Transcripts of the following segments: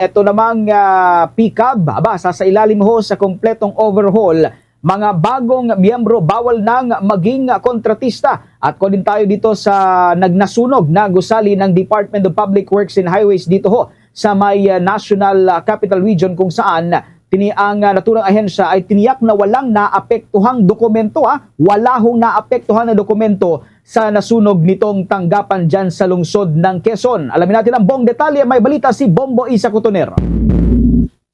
Ito namang uh, PCAB, aba, sasailalim ho sa kompletong overhaul mga bagong miyembro bawal nang maging kontratista. At kunin tayo dito sa nagnasunog na gusali ng Department of Public Works and Highways dito ho sa may uh, National uh, Capital Region kung saan tini ang uh, naturang ahensya ay tiniyak na walang naapektuhang dokumento ha. Wala hong naapektuhan na dokumento sa nasunog nitong tanggapan dyan sa lungsod ng Quezon. Alamin natin ang buong detalye. May balita si Bombo Isa Cotoner.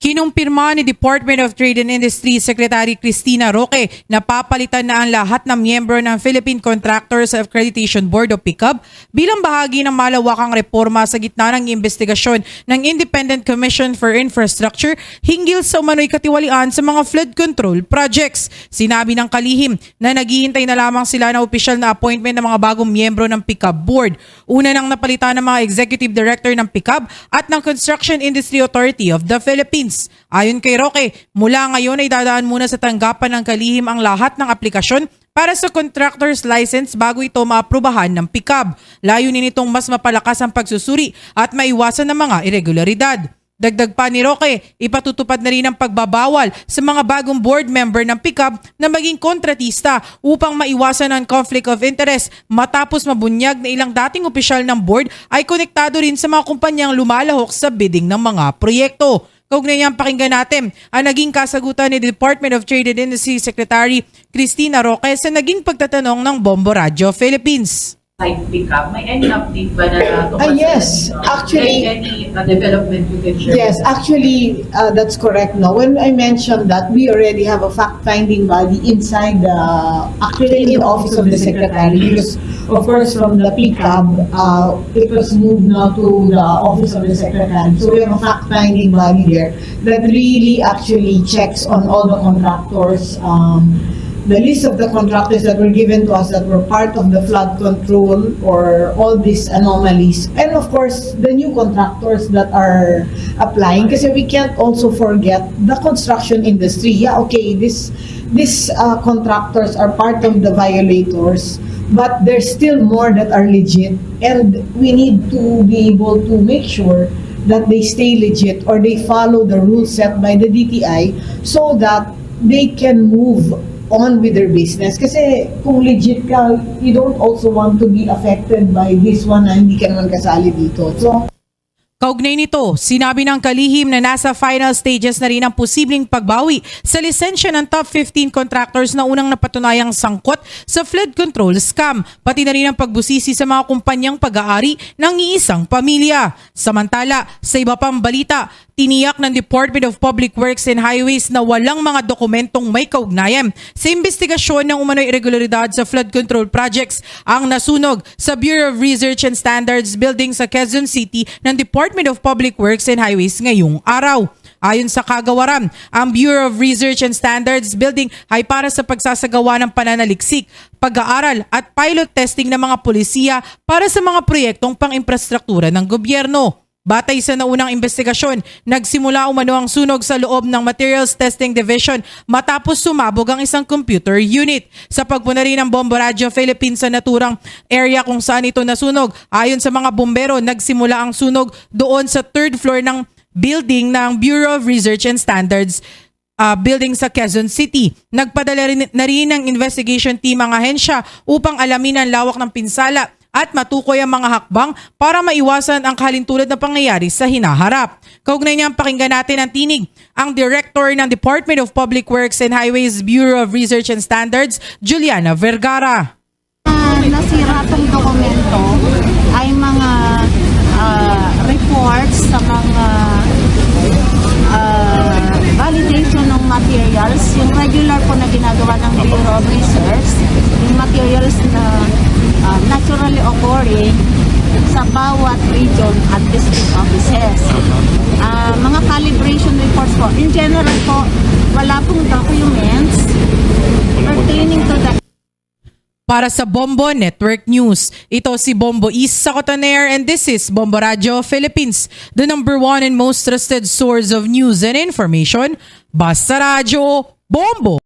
Kinumpirma ni Department of Trade and Industry Secretary Cristina Roque na papalitan na ang lahat ng miyembro ng Philippine Contractors Accreditation Board o PICAB bilang bahagi ng malawakang reforma sa gitna ng investigasyon ng Independent Commission for Infrastructure hinggil sa umano'y katiwalian sa mga flood control projects. Sinabi ng kalihim na naghihintay na lamang sila na opisyal na appointment ng mga bagong miyembro ng PICAB Board. Una nang napalitan ng mga Executive Director ng PICAB at ng Construction Industry Authority of the Philippines. Ayon kay Roque, mula ngayon ay dadaan muna sa tanggapan ng kalihim ang lahat ng aplikasyon para sa contractor's license bago ito maaprubahan ng PICAB. Layunin nitong mas mapalakas ang pagsusuri at maiwasan ng mga irregularidad. Dagdag pa ni Roque, ipatutupad na rin ang pagbabawal sa mga bagong board member ng PICAB na maging kontratista upang maiwasan ang conflict of interest matapos mabunyag na ilang dating opisyal ng board ay konektado rin sa mga kumpanyang lumalahok sa bidding ng mga proyekto. Kaugnay niyang pakinggan natin ang naging kasagutan ni Department of Trade and Industry Secretary Cristina Roque sa naging pagtatanong ng Bombo Radio Philippines. site pickup, may any update ba na Ah, yes. Actually- May any uh, development you can share? Yes, actually, uh, that's correct. No, when I mentioned that, we already have a fact-finding body inside the, actually in the office of the secretary. Because, of course, from the PCAB, uh, it was moved now to the office of the secretary. So we have a fact-finding body there that really actually checks on all the contractors, um, the list of the contractors that were given to us that were part of the flood control or all these anomalies. And of course, the new contractors that are applying kasi we can't also forget the construction industry. Yeah, okay, this these uh, contractors are part of the violators, but there's still more that are legit and we need to be able to make sure that they stay legit or they follow the rules set by the DTI so that they can move on with their business. Kasi kung legit ka, you don't also want to be affected by this one na hindi ka naman kasali dito. So, Kaugnay nito, sinabi ng kalihim na nasa final stages na rin ang posibleng pagbawi sa lisensya ng top 15 contractors na unang napatunayang sangkot sa flood control scam, pati na rin ang pagbusisi sa mga kumpanyang pag-aari ng iisang pamilya. Samantala, sa iba pang balita, tiniyak ng Department of Public Works and Highways na walang mga dokumentong may kaugnayan sa investigasyon ng umano'y irregularidad sa flood control projects ang nasunog sa Bureau of Research and Standards building sa Quezon City ng Department of Public Works and Highways ngayong araw. Ayon sa kagawaran, ang Bureau of Research and Standards Building ay para sa pagsasagawa ng pananaliksik, pag-aaral at pilot testing ng mga polisiya para sa mga proyektong pang-infrastruktura ng gobyerno. Batay sa naunang investigasyon, nagsimula umano ang sunog sa loob ng Materials Testing Division matapos sumabog ang isang computer unit. Sa pagpuna rin ng Bombo Radio Philippines sa naturang area kung saan ito nasunog, ayon sa mga bombero, nagsimula ang sunog doon sa third floor ng building ng Bureau of Research and Standards uh, building sa Quezon City. Nagpadala rin, na rin ng investigation team ang ahensya upang alamin ang lawak ng pinsala at matukoy ang mga hakbang para maiwasan ang kalintulad na pangyayari sa hinaharap. Kaugnay niyang pakinggan natin ang tinig ang Director ng Department of Public Works and Highways Bureau of Research and Standards, Juliana Vergara. Ah, nasira tong dokumento ay mga ah, reports sa mga ah, validation ng materials, yung regular po na ginagawa ng Bureau of Research, yung materials na naturally occurring sa bawat region at district offices. Ah, mga calibration reports po. In general po, wala pong documents pertaining to the Para sa Bombo Network News, ito si Bombo East Sacotaner and this is Bombo Radio Philippines, the number one and most trusted source of news and information. Basta Radio, Bombo!